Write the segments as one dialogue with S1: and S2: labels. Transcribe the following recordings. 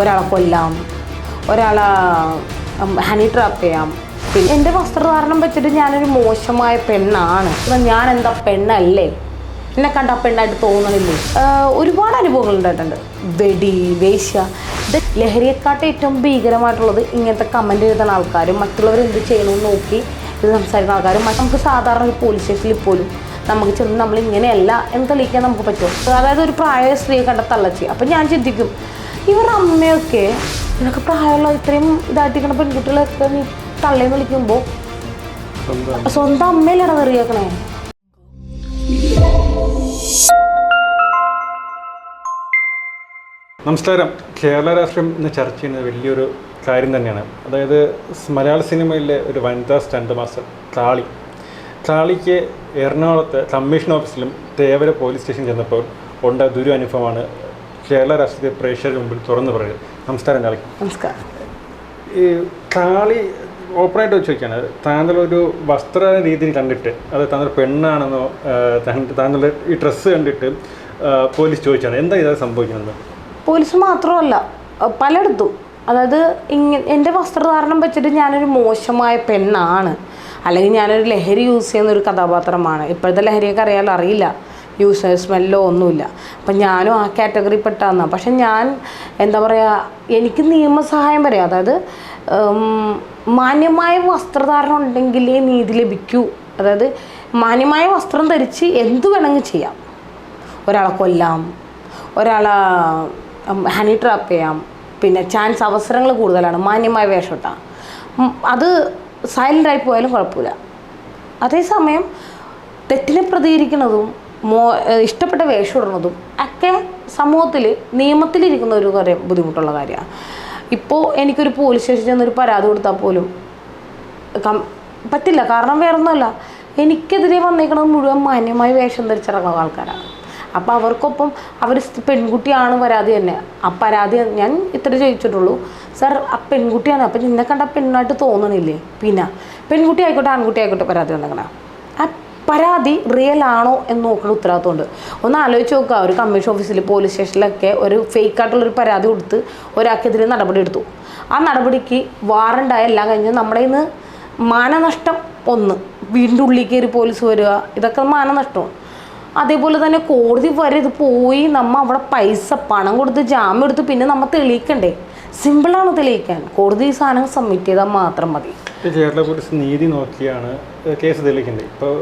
S1: ഒരാളെ കൊല്ലാം ഒരാളെ ഹണി ട്രാപ്പ് ചെയ്യാം. പിന്നെ എന്റെ വസ്ത്രധാരണം വെച്ചിട്ട് ഞാനൊരു മോശമായ പെണ്ണാണ്. ഞാൻ എന്താ പെണ്ണല്ലേ? എന്നെ കണ്ട പെണ്ണായിട്ട് തോന്നണില്ലേ? ഒരുപാട് അനുഭവങ്ങൾ ഉണ്ടായിട്ടുണ്ട്. വെടി വേശ്യ. ഇത് ലഹരിയെക്കാട്ട് ഏറ്റവും ഭീകരമായിട്ടുള്ളത് ഇങ്ങനത്തെ കമന്റ് എഴുതുന്ന ആൾക്കാരും മറ്റുള്ളവർ എന്ത് ചെയ്യണമെന്ന് നോക്കി ഇത് സംസാരിക്കുന്ന ആൾക്കാരും. നമുക്ക് സാധാരണ ഒരു പോലീസ് സ്റ്റേഷനിൽ പോലും നമുക്ക് ചെന്ന് നമ്മൾ ഇങ്ങനെയല്ല എന്ന് തെളിയിക്കാൻ നമുക്ക് പറ്റും. അതായത് ഒരു പ്രായ സ്ത്രീയെ കണ്ട തള്ളച്ചി. അപ്പം ഞാൻ ചിന്തിക്കും ഇവരുടെ അമ്മയൊക്കെ ഇതൊക്കെ പ്രായമുള്ള ഇത്രയും ഇതായിട്ടിരിക്കുന്ന പെൺകുട്ടികളൊക്കെ നീ തള്ളേന്ന് വിളിക്കുമ്പോൾ
S2: സ്വന്തം
S1: അമ്മയിലാണ് അറിയാക്കണേ
S2: നമസ്കാരം. കേരള രാഷ്ട്രീയം ഇന്ന് ചർച്ച ചെയ്യുന്നത് വലിയൊരു കാര്യം തന്നെയാണ്. അതായത് മലയാള സിനിമയിലെ ഒരു വനിതാ സ്റ്റണ്ട് മാസ്റ്റർ കാളി കാളിക്ക് എറണാകുളത്ത് കമ്മീഷൻ ഓഫീസിലും തേവര പോലീസ് സ്റ്റേഷൻ ചെന്നപ്പോൾ ഉണ്ടായ ദുരു അനുഭവമാണ് കേരള രാഷ്ട്രീയ പ്രേക്ഷകരുടെ മുമ്പിൽ തുറന്നു പറയുന്നത് നമസ്കാരം കാളി
S1: നമസ്കാരം.
S2: ഈ കാളി ഓപ്പണായിട്ട് വെച്ച് താങ്കളൊരു വസ്ത്ര രീതിയിൽ കണ്ടിട്ട് അത് താങ്കൾ പെണ്ണാണെന്നോ താങ്കൾ- ഈ ഡ്രസ്സ് കണ്ടിട്ട് പോലീസ് ചോദിച്ചാണ്. എന്താ ഇതാ സംഭവിക്കുന്നത്?
S1: പോലീസ് മാത്രമല്ല പലയിടത്തും. അതായത് ഇങ്ങ എന്റെ വസ്ത്രധാരണം വെച്ചിട്ട് ഞാനൊരു മോശമായ പെണ്ണാണ്. അല്ലെങ്കിൽ ഞാനൊരു ലഹരി യൂസ് ചെയ്യുന്ന ഒരു കഥാപാത്രമാണ്. ഇപ്പോഴത്തെ ലഹരിയൊക്കെ അറിയാലോ അറിയില്ല. യൂസ് സ്മെല്ലോ ഒന്നുമില്ല. അപ്പം ഞാനും ആ കാറ്റഗറി പെട്ടാന്ന. പക്ഷെ ഞാൻ എന്താ പറയുക എനിക്ക് നിയമസഹായം വരെ അതായത് മാന്യമായ വസ്ത്രധാരണം ഉണ്ടെങ്കിലേ നീതി ലഭിക്കൂ. അതായത് മാന്യമായ വസ്ത്രം ധരിച്ച് എന്ത് വേണമെങ്കിൽ ചെയ്യാം. ഒരാളെ കൊല്ലാം ഒരാളെ ഹണി ട്രാപ്പ് ചെയ്യാം. പിന്നെ ചാൻസ് അവസരങ്ങൾ കൂടുതലാണ്. മാന്യമായ വേഷം ഇട്ടാൽ അത് സൈലന്റായി പോയാലും കുഴപ്പമില്ല. അതേസമയം തെറ്റിനെ പ്രതികരിക്കുന്നതും മോ ഇഷ്ടപ്പെട്ട വേഷം ഇടുന്നതും ഒക്കെ സമൂഹത്തിൽ നിയമത്തിലിരിക്കുന്ന ഒരു കാര്യം ബുദ്ധിമുട്ടുള്ള കാര്യമാണ് ഇപ്പോൾ എനിക്കൊരു പോലീസ് സ്റ്റേഷനിൽ ചെന്നൊരു പരാതി കൊടുത്താൽ പോലും കം പറ്റില്ല. കാരണം വേറൊന്നുമല്ല. എനിക്കെതിരെ വന്നേക്കുന്നത് മുഴുവൻ മാന്യമായി വേഷം ധരിച്ചിറങ്ങുന്ന ആൾക്കാരാണ് അപ്പോൾ അവർക്കൊപ്പം അവർ പെൺകുട്ടിയാണ് പരാതി തന്നെ. ആ പരാതി ഞാൻ ഇത്ര ചോദിച്ചിട്ടുള്ളൂ സർ ആ പെൺകുട്ടിയാണ്. അപ്പം നിന്നെ കണ്ട പെണ്ണായിട്ട് തോന്നണില്ലേ? പിന്നെ പെൺകുട്ടി ആയിക്കോട്ടെ ആൺകുട്ടി ആയിക്കോട്ടെ പരാതി വന്നേക്കണ. ആ പരാതി റിയൽ ആണോ എന്ന് നോക്കുന്ന ഉത്തരവാദിത്തമുണ്ട് ഒന്ന് ആലോചിച്ച് നോക്കുക. ഒരു കമ്മീഷൻ ഓഫീസിൽ പോലീസ് സ്റ്റേഷനിലൊക്കെ ഒരു ഫേക്ക് ആയിട്ടുള്ളൊരു പരാതി കൊടുത്ത് ഒരാൾക്കെതിരെ നടപടി എടുത്തു. ആ നടപടിക്ക് വാറണ്ടായ എല്ലാം കഴിഞ്ഞ് നമ്മുടെ ഇന്ന് മാനനഷ്ടം ഒന്ന്. വീടിന്റെ ഉള്ളിൽ കയറി പോലീസ് വരിക ഇതൊക്കെ മാനനഷ്ടമാണ് അതേപോലെ തന്നെ കോടതി വരെ ഇത് പോയി നമ്മൾ അവിടെ പൈസ പണം കൊടുത്ത് ജാമ്യം എടുത്ത് പിന്നെ നമ്മൾ തെളിയിക്കണ്ടേ? സിമ്പിളാണ് തെളിയിക്കാൻ. കോടതി സാധനം സബ്മിറ്റ് ചെയ്താൽ മാത്രം മതി.
S2: കേരള പോലീസ് നീതി നോക്കിയാണ് കേസ് തെളിയിക്കുന്നത് ഇപ്പോൾ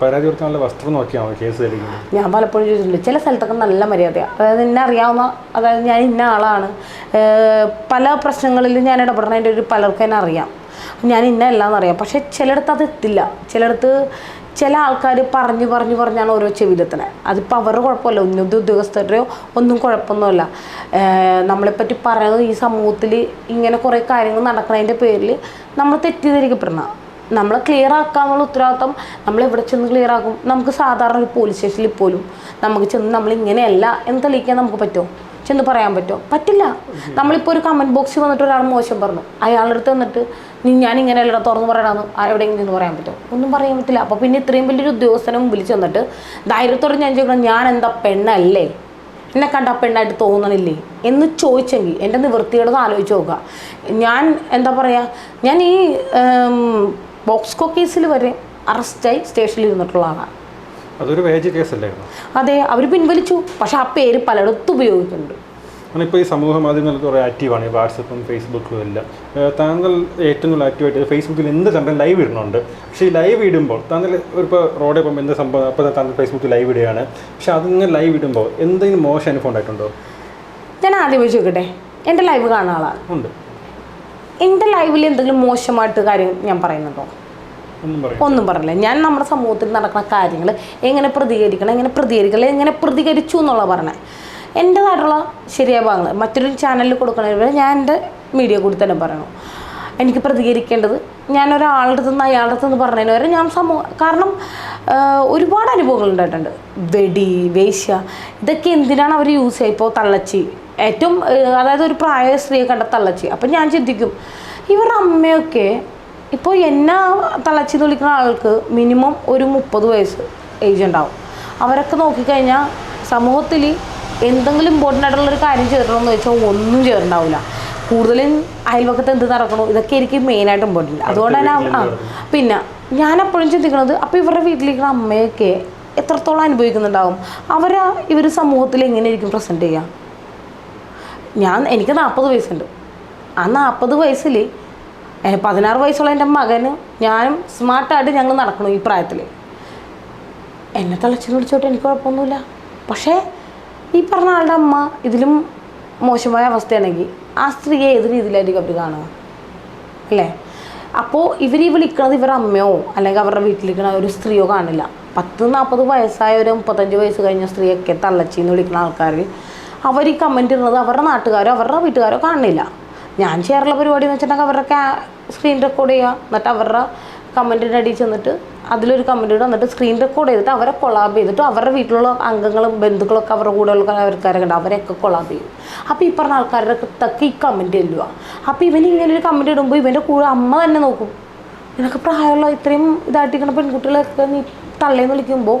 S2: പരാതി കൊടുക്കാനുള്ള വസ്ത്രം നോക്കിയാണോ കേസ്
S1: ഞാൻ പലപ്പോഴും ചോദിച്ചിട്ടുണ്ട്. ചില സ്ഥലത്തൊക്കെ നല്ല മര്യാദയാണ് അതായത് എന്നെ അറിയാവുന്ന അതായത് ഞാൻ ഇന്ന ആളാണ്. പല പ്രശ്നങ്ങളിലും ഞാൻ ഇടപെടുന്നതിന്റെ ഒരു പലർക്കും എന്നെ അറിയാം. ഞാൻ ഇന്ന അല്ലാന്ന് അറിയാം. പക്ഷേ ചിലയിടത്ത് അത് എത്തില്ല. ചിലയിടത്ത് ചില ആൾക്കാർ പറഞ്ഞു പറഞ്ഞു പറഞ്ഞാണ് ഓരോ ചെവിയിലെത്തണേ അതിപ്പോൾ അവരുടെ കുഴപ്പമില്ല. ഉന്നത ഉദ്യോഗസ്ഥരുടെയോ ഒന്നും കുഴപ്പമൊന്നുമില്ല. നമ്മളെപ്പറ്റി പറയുന്നത് ഈ സമൂഹത്തിൽ ഇങ്ങനെ കുറേ കാര്യങ്ങൾ നടക്കുന്നതിന്റെ പേരിൽ നമ്മൾ തെറ്റിദ്ധരിക്കപ്പെടണം. നമ്മളെ ക്ലിയർ ആക്കാന്നുള്ള ഉത്തരവാദിത്വം നമ്മൾ ഇവിടെ ചെന്ന് ക്ലിയർ ആക്കും. നമുക്ക് സാധാരണ ഒരു പോലീസ് സ്റ്റേഷനിൽ പോലും നമുക്ക് ചെന്ന് നമ്മൾ ഇങ്ങനെയല്ല എന്ന് തെളിയിക്കാൻ നമുക്ക് പറ്റുമോ ചെന്ന് പറയാൻ പറ്റുമോ പറ്റില്ല. നമ്മളിപ്പോൾ ഒരു കമന്റ് ബോക്സിൽ വന്നിട്ട് ഒരാൾ മോശം പറഞ്ഞു. അയാളുടെ അടുത്ത് വന്നിട്ട് ഞാൻ ഇങ്ങനെയല്ല തുറന്ന് പറയണമെന്ന് എവിടെയെങ്കിലും നിന്ന് പറയാൻ പറ്റുമോ ഒന്നും പറയാൻ പറ്റില്ല. അപ്പോൾ പിന്നെ ഇത്രയും വലിയൊരു ഉദ്യോഗസ്ഥനെ മുമ്പിൽ ചെന്നിട്ട് ധൈര്യത്തോടെ ഞാൻ ചോദിക്കണം ഞാൻ എന്താ പെണ്ണല്ലേ? എന്നെ കണ്ട പെണ്ണായിട്ട് തോന്നണില്ലേ? എന്ന് ചോദിച്ചെങ്കിൽ എന്റെ നിവൃത്തിയോട് ആലോചിച്ച് നോക്കുക. ഞാൻ എന്താ പറയുക ഞാൻ ഈ ബോക്സ്കോ കേസിൽ വരെ അറസ്റ്റായി സ്റ്റേഷനിൽ ഇരുന്നിട്ടുള്ള ആളാണ്
S2: അതൊരു വേജ് കേസല്ലായിരുന്നു?
S1: അതെ അവർ പിൻവലിച്ചു. പക്ഷെ ആ പേര് പലയിടത്തും ഉപയോഗിക്കുന്നുണ്ട്.
S2: ഇപ്പോൾ ഈ സമൂഹ മാധ്യമങ്ങളിൽ കുറേ ആക്റ്റീവാണ്. വാട്സപ്പും ഫേസ്ബുക്കും എല്ലാം. താങ്കൾ ഏറ്റവും കൂടുതൽ ആക്റ്റീവായിട്ട് ഫേസ്ബുക്കിൽ എന്ത് സംഭവം ലൈവ് ഇടുന്നുണ്ട്? പക്ഷേ ഈ ലൈവ് ഇടുമ്പോൾ താങ്കൾ ഇപ്പോൾ റോഡിൽ പോകുമ്പോൾ എന്ത് സംഭവം അപ്പോൾ താങ്കൾ ഫേസ്ബുക്കിൽ ലൈവ് ഇടുകയാണ്. പക്ഷെ അതിങ്ങനെ ലൈവ് ഇടുമ്പോൾ എന്തെങ്കിലും മോശം അനുഭവം ഉണ്ടായിട്ടുണ്ടോ?
S1: ഞാൻ ആദ്യം ചോദിക്കട്ടെ എന്റെ ലൈവ് കാണുന്ന ആളാണ്.
S2: ഉണ്ട്.
S1: എന്റെ ലൈവിൽ എന്തെങ്കിലും മോശമായിട്ട് കാര്യം ഞാൻ പറയുന്നുണ്ടോ?
S2: ഒന്നും
S1: പറയില്ല. പറഞ്ഞില്ല ഞാൻ നമ്മുടെ സമൂഹത്തിൽ നടക്കുന്ന കാര്യങ്ങൾ എങ്ങനെ പ്രതികരിക്കണം എങ്ങനെ പ്രതികരിക്കണം എങ്ങനെ പ്രതികരിച്ചു എന്നുള്ള പറഞ്ഞത് എന്റേതായിട്ടുള്ള ശരിയായ ഭാഗങ്ങൾ മറ്റൊരു ചാനലിൽ കൊടുക്കണവരെ ഞാൻ എന്റെ മീഡിയ കൂടി തന്നെ പറയണു. എനിക്ക് പ്രതികരിക്കേണ്ടത് ഞാൻ ഒരാളുടെ നിന്ന് അയാളുടെ നിന്ന് പറഞ്ഞതിന് വരെ ഞാൻ സമൂഹ കാരണം ഒരുപാട് അനുഭവങ്ങൾ ഉണ്ടായിട്ടുണ്ട്. വെടി വേശ്യ ഇതൊക്കെ എന്തിനാണ് അവർ യൂസ് ചെയ്യുക? ഇപ്പോൾ തള്ളച്ചി. ഏറ്റവും അതായത് ഒരു പ്രായ സ്ത്രീയെ കണ്ട തള്ളച്ചി. അപ്പം ഞാൻ ചിന്തിക്കും ഇവരുടെ അമ്മയൊക്കെ ഇപ്പോൾ എന്നെ തള്ളച്ചി എന്ന് വിളിക്കുന്ന ആൾക്ക് മിനിമം ഒരു മുപ്പത് വയസ്സ് ഏജ് ഉണ്ടാവും. അവരൊക്കെ നോക്കിക്കഴിഞ്ഞാൽ സമൂഹത്തിൽ എന്തെങ്കിലും ഇമ്പോർട്ടന്റ് ആയിട്ടുള്ളൊരു കാര്യം ചേരണമെന്ന് വെച്ചാൽ ഒന്നും ചേർണ്ടാവില്ല കൂടുതലും അയൽവക്കത്ത് എന്ത് നടക്കണോ ഇതൊക്കെ എനിക്ക് മെയിനായിട്ട് ഇമ്പോർട്ടന്റ് അതുകൊണ്ട് തന്നെ ആ പിന്നെ ഞാൻ എപ്പോഴും ചിന്തിക്കുന്നത് അപ്പോൾ ഇവരുടെ വീട്ടിലിരിക്കുന്ന അമ്മയൊക്കെ എത്രത്തോളം അനുഭവിക്കുന്നുണ്ടാവും? അവരാ ഇവർ സമൂഹത്തിൽ എങ്ങനെയായിരിക്കും പ്രസന്റ് ചെയ്യുക ഞാൻ എനിക്ക് നാൽപ്പത് വയസ്സുണ്ട്. ആ നാൽപ്പത് വയസ്സിൽ പതിനാറ് വയസ്സുള്ള എന്റെ മകന് ഞാനും സ്മാർട്ടായിട്ട് ഞങ്ങൾ നടക്കണം ഈ പ്രായത്തിൽ എന്നെ തളച്ചിന് വിളിച്ചോട്ട് എനിക്ക് കുഴപ്പമൊന്നുമില്ല. പക്ഷേ ഈ പറഞ്ഞ ആളുടെ അമ്മ ഇതിലും മോശമായ അവസ്ഥയാണെങ്കിൽ ആ സ്ത്രീയെ ഏത് രീതിയിലായിരിക്കും അവർ കാണുക? അല്ലേ? അപ്പോൾ ഇവർ ഈ വിളിക്കുന്നത് ഇവരുടെ അമ്മയോ അല്ലെങ്കിൽ അവരുടെ വീട്ടിലിരിക്കുന്ന ഒരു സ്ത്രീയോ കാണില്ല. പത്ത് നാൽപ്പത് വയസ്സായ ഒരു മുപ്പത്തഞ്ച് വയസ്സ് കഴിഞ്ഞ സ്ത്രീയൊക്കെ തള്ളച്ചിന്ന് വിളിക്കുന്ന ആൾക്കാർ അവർ ഈ കമന്റ് ഇടുന്നത് അവരുടെ നാട്ടുകാരോ അവരുടെ വീട്ടുകാരോ കാണില്ല ഞാൻ ചെയ്യാറുള്ള പരിപാടി എന്ന് വെച്ചിട്ടുണ്ടെങ്കിൽ അവരുടെ സ്ക്രീൻ റെക്കോർഡ് ചെയ്യുക. എന്നിട്ട് അവരുടെ കമന്റിന്റെ അടിയിൽ ചെന്നിട്ട് അതിലൊരു കമന്റ് ഇടുക. എന്നിട്ട് സ്ക്രീൻ റെക്കോർഡ് ചെയ്തിട്ട് അവരെ കൊളാബ് ചെയ്തിട്ട് അവരുടെ വീട്ടിലുള്ള അംഗങ്ങളും ബന്ധുക്കളൊക്കെ അവരുടെ കൂടെയുള്ള ആൾക്കാരൊക്കെ ഉണ്ട്. അവരെയൊക്കെ കൊളാബ് ചെയ്യും. അപ്പോൾ ഈ പറഞ്ഞ ആൾക്കാരുടെ തക്ക ഈ കമന്റ് ചെല്ലുക. അപ്പോൾ ഇവൻ ഇങ്ങനെ ഒരു കമന്റ് ഇടുമ്പോൾ ഇവന്റെ കൂടെ അമ്മ തന്നെ നോക്കും. നിനക്ക് പ്രായമുള്ള ഇത്രയും ഇതായിട്ടിരിക്കുന്ന പെൺകുട്ടികളൊക്കെ നീ തള്ളേന്ന് വിളിക്കുമ്പോൾ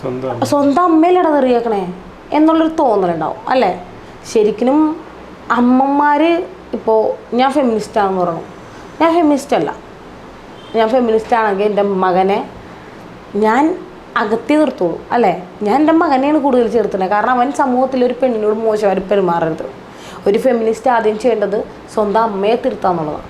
S2: സ്വന്തം
S1: സ്വന്തം അമ്മയിലട തെറിയേക്കണേ എന്നുള്ളൊരു തോന്നലുണ്ടാവും അല്ലേ? ശരിക്കും അമ്മമാർ ഇപ്പോൾ ഞാൻ ഫെമിനിസ്റ്റാണെന്ന് പറഞ്ഞു ഞാൻ ഫെമിനിസ്റ്റ് അല്ല. ഞാൻ ഫെമിനിസ്റ്റ് ആണെങ്കിൽ എന്റെ മകനെ ഞാൻ അകത്തി നിർത്തുള്ളൂ അല്ലേ? ഞാൻ എന്റെ മകനെയാണ് കൂടുതൽ ചേർത്തുന്നത്. കാരണം അവൻ സമൂഹത്തിൽ ഒരു പെണ്ണിനോട് മോശമായി പെരുമാറരുത്. ഒരു ഫെമിനിസ്റ്റ് ആദ്യം ചെയ്യേണ്ടത് സ്വന്തം അമ്മയെ തിരുത്താന്നുള്ളതാണ്.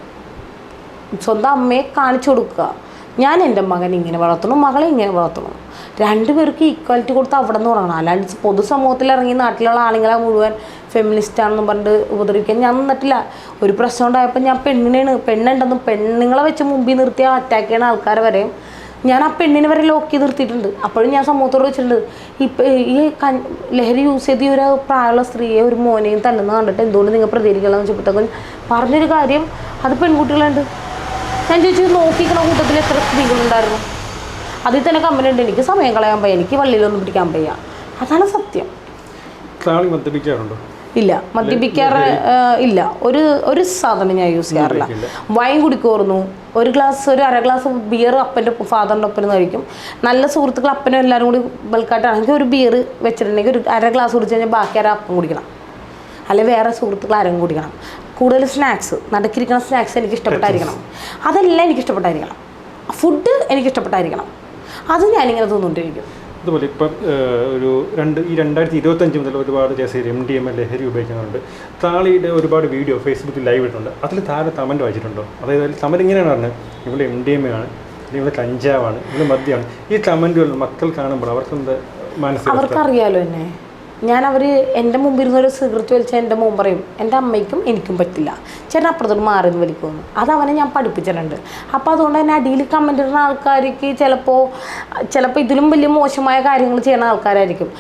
S1: സ്വന്തം അമ്മയെ കാണിച്ചു കൊടുക്കുക. ഞാൻ എന്റെ മകൻ ഇങ്ങനെ വളർത്തണം മകളെ ഇങ്ങനെ വളർത്തണം. രണ്ടുപേർക്ക് ഈക്വാലിറ്റി കൊടുത്ത് അവിടെ നിന്ന് തുടങ്ങണം. അല്ലാണ്ട് പൊതുസമൂഹത്തിൽ ഇറങ്ങി നാട്ടിലുള്ള ആളുകളെ മുഴുവൻ ഫെമിനിസ്റ്റാണെന്നും പറഞ്ഞിട്ട് ഉപദ്രവിക്കാൻ ഞാൻ നിന്നിട്ടില്ല. ഒരു പ്രശ്നം ഉണ്ടായപ്പോൾ ഞാൻ പെണ്ണിനെയാണ് പെണ്ണുണ്ടെന്നും പെണ്ണുങ്ങളെ വെച്ച് മുമ്പിൽ നിർത്തി അറ്റാക്ക് ചെയ്യുന്ന ആൾക്കാരെ വരെയും ഞാൻ ആ പെണ്ണിനെ വരെ ലോക്ക് ചെയ്ത് നിർത്തിയിട്ടുണ്ട്. അപ്പോഴും ഞാൻ സമൂഹത്തോട് വെച്ചിട്ടുണ്ട്. ഇപ്പം ഈ ക ലഹരി യൂസ് ചെയ്ത് ഒരു പ്രായമുള്ള സ്ത്രീയെ ഒരു മോനെയും തല്ലുന്ന കണ്ടിട്ട് എന്തുകൊണ്ട് നിങ്ങൾ പ്രതികരിക്കണമെന്ന് വെച്ചപ്പോഴത്തേക്കും പറഞ്ഞൊരു കാര്യം അത് പെൺകുട്ടികളുണ്ട്. ഞാൻ ചോദിച്ചു നോക്കിക്കണ കൂട്ടത്തിൽ എത്ര സ്ത്രീകളുണ്ടായിരുന്നു? അതിൽ തന്നെ കമ്പനി ഉണ്ട്. എനിക്ക് സമയം കളയാൻ പയ്യ. എനിക്ക് വള്ളിയിലൊന്നും പിടിക്കാൻ പയ്യ. അതാണ് സത്യം.
S2: മദ്യപിക്കാറുണ്ടോ?
S1: ഇല്ല. മദ്യപിക്കാറ് ഇല്ല. ഒരു ഒരു സാധനം ഞാൻ യൂസ് ചെയ്യാറില്ല. വൈൻ കുടിക്കോർന്നു ഒരു ഗ്ലാസ് ഒരു അര ഗ്ലാസ് ബിയർ അപ്പന്റെ ഫാദറിന്റെ ഒപ്പം കഴിക്കും നല്ല സുഹൃത്തുക്കൾ അപ്പനും എല്ലാവരും കൂടി ബൾക്കായിട്ടാണെങ്കിൽ ഒരു ബിയർ വെച്ചിട്ടുണ്ടെങ്കിൽ ഒരു അര ഗ്ലാസ് കുടിച്ച് കഴിഞ്ഞാൽ ബാക്കി അര അപ്പം കുടിക്കണം. അല്ലെ വേറെ സുഹൃത്തുക്കൾ ആരും കുടിക്കണം. കൂടുതൽ സ്നാക്സ് നടക്കിരിക്കുന്ന സ്നാക്സ് എനിക്ക് ഇഷ്ടപ്പെട്ടായിരിക്കണം അതെല്ലാം എനിക്ക് ഇഷ്ടപ്പെട്ടായിരിക്കണം ഫുഡ് എനിക്ക് ഇഷ്ടപ്പെട്ടായിരിക്കണം അത് ഞാനിങ്ങനെ തോന്നുകൊണ്ടിരിക്കും.
S2: അതുപോലെ ഇപ്പം ഒരു രണ്ട് ഈ രണ്ടായിരത്തി ഇരുപത്തഞ്ച് മുതൽ ഒരുപാട് കേസുകൾ എം ഡി എം എൽ ലഹരി ഉപയോഗിക്കുന്നുണ്ട്. താളിയുടെ ഒരുപാട് വീഡിയോ ഫേസ്ബുക്കിൽ ലൈവ് ഇട്ടുണ്ട് അതിൽ താഴെ കമന്റ് വായിച്ചിട്ടുണ്ടോ? അതായത് തമൻ കമന്റ് ഇങ്ങനെയാണ് പറഞ്ഞത്. ഇവിടെ എം ഡി എം എ ആണ് ഇവിടെ കഞ്ചാവാണ് ഇവിടെ മദ്യമാണ്. ഈ കമന്റുകൾ മക്കൾ കാണുമ്പോൾ അവർക്ക് എന്താ മാനസിക
S1: അവർക്കറിയാലോ എന്നെ. ഞാൻ അവർ എന്റെ മുമ്പിൽ ഒരു സിഗരറ്റ് വലിച്ചാൽ എന്റെ മോൻ പറയും എന്റെ അമ്മയ്ക്കും എനിക്കും പറ്റില്ല. ചേട്ടൻ അപ്പുറത്തോട്ട് മാറി നിന്ന് വലിക്കുമെന്ന് അത് അവനെ ഞാൻ പഠിപ്പിച്ചിട്ടുണ്ട്. അപ്പോൾ അതുകൊണ്ട് തന്നെ അടിയിൽ കമന്റ് ഇടുന്ന ആൾക്കാർക്ക് ചിലപ്പോൾ ചിലപ്പോൾ ഇതിലും വലിയ മോശമായ കാര്യങ്ങൾ ചെയ്യുന്ന ആൾക്കാരായിരിക്കും.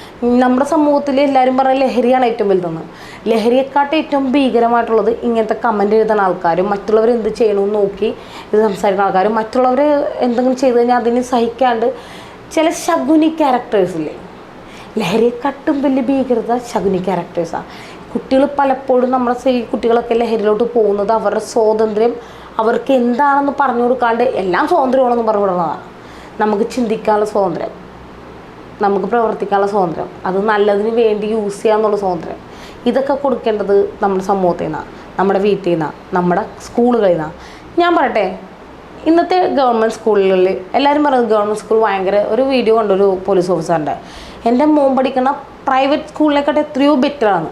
S1: നമ്മുടെ സമൂഹത്തിൽ എല്ലാവരും പറഞ്ഞ ലഹരിയാണ് ഏറ്റവും വലുതെന്ന്. ലഹരിയെക്കാട്ട് ഏറ്റവും ഭീകരമായിട്ടുള്ളത് ഇങ്ങനത്തെ കമന്റ് എഴുതുന്ന ആൾക്കാരും മറ്റുള്ളവർ എന്ത് ചെയ്യണമെന്ന് നോക്കി ഇത് സംസാരിക്കുന്ന ആൾക്കാരും മറ്റുള്ളവർ എന്തെങ്കിലും ചെയ്ത് കഴിഞ്ഞാൽ അതിന് സഹിക്കാണ്ട് ചില ശകുനി ക്യാരക്ടേഴ്സില്ലേ ലഹരിയെക്കാട്ടും വലിയ ഭീകരത ശകുനി ക്യാരക്ടേഴ്സാണ് കുട്ടികൾ പലപ്പോഴും നമ്മുടെ സ്ത്രീ കുട്ടികളൊക്കെ ലഹരിയിലോട്ട് പോകുന്നത് അവരുടെ സ്വാതന്ത്ര്യം അവർക്ക് എന്താണെന്ന് പറഞ്ഞു കൊടുക്കാണ്ട് എല്ലാം സ്വാതന്ത്ര്യമാണെന്ന് പറഞ്ഞു വിടുന്നതാണ് നമുക്ക് ചിന്തിക്കാനുള്ള സ്വാതന്ത്ര്യം. നമുക്ക് പ്രവർത്തിക്കാനുള്ള സ്വാതന്ത്ര്യം. അത് നല്ലതിന് വേണ്ടി യൂസ് ചെയ്യാമെന്നുള്ള സ്വാതന്ത്ര്യം. ഇതൊക്കെ കൊടുക്കേണ്ടത് നമ്മുടെ സമൂഹത്തിൽ നിന്നാണ് നമ്മുടെ വീട്ടിൽ നിന്നാണ് നമ്മുടെ സ്കൂളുകളിൽ നിന്നാണ് ഞാൻ പറയട്ടെ ഇന്നത്തെ ഗവൺമെന്റ് സ്കൂളുകളിൽ എല്ലാവരും പറയുന്നത് ഗവൺമെന്റ് സ്കൂൾ ഭയങ്കര ഒരു വീഡിയോ കണ്ടൊരു പോലീസ് ഓഫീസറിന്റെ എന്റെ മോൻ പഠിക്കുന്ന പ്രൈവറ്റ് സ്കൂളിനെക്കാട്ട് എത്രയോ ബെറ്ററാണ്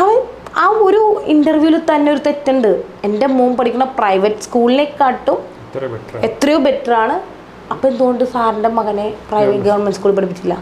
S1: അവൻ ആ ഒരു ഇന്റർവ്യൂവിൽ തന്നെ ഒരു തെറ്റുണ്ട്. എന്റെ മോൻ പഠിക്കുന്ന പ്രൈവറ്റ് സ്കൂളിനെക്കാട്ടും എത്രയോ ബെറ്ററാണ് അപ്പോൾ എന്തുകൊണ്ട് സാറിന്റെ മകനെ പ്രൈവറ്റ് ഗവൺമെന്റ് സ്കൂളിൽ പഠിപ്പിച്ചില്ല?